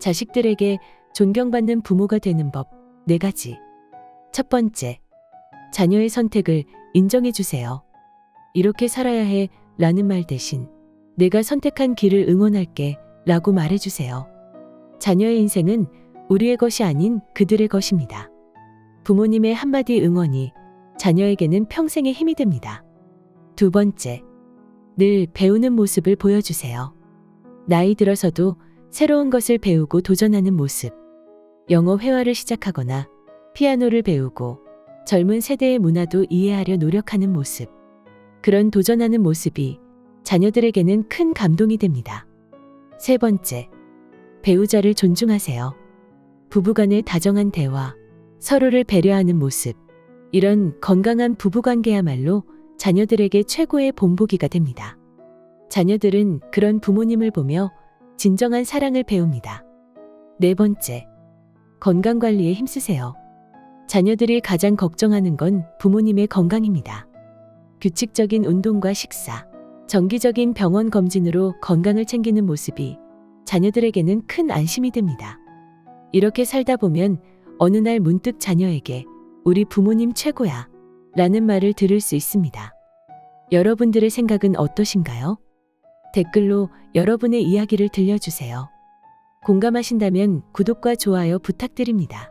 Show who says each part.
Speaker 1: 자식들에게 존경받는 부모가 되는 법 네 가지. 첫 번째, 자녀의 선택을 인정해 주세요. 이렇게 살아야 해 라는 말 대신 내가 선택한 길을 응원할게 라고 말해 주세요. 자녀의 인생은 우리의 것이 아닌 그들의 것입니다. 부모님의 한마디 응원이 자녀에게는 평생의 힘이 됩니다. 두 번째, 늘 배우는 모습을 보여주세요. 나이 들어서도 새로운 것을 배우고 도전하는 모습. 영어 회화를 시작하거나 피아노를 배우고 젊은 세대의 문화도 이해하려 노력하는 모습. 그런 도전하는 모습이 자녀들에게는 큰 감동이 됩니다. 세 번째, 배우자를 존중하세요. 부부간의 다정한 대화, 서로를 배려하는 모습. 이런 건강한 부부관계야말로 자녀들에게 최고의 본보기가 됩니다. 자녀들은 그런 부모님을 보며 진정한 사랑을 배웁니다. 네 번째, 건강관리에 힘쓰세요. 자녀들이 가장 걱정하는 건 부모님의 건강입니다. 규칙적인 운동과 식사, 정기적인 병원 검진으로 건강을 챙기는 모습이 자녀들에게는 큰 안심이 됩니다. 이렇게 살다 보면 어느 날 문득 자녀에게 우리 부모님 최고야 라는 말을 들을 수 있습니다. 여러분들의 생각은 어떠신가요? 댓글로 여러분의 이야기를 들려주세요. 공감하신다면 구독과 좋아요 부탁드립니다.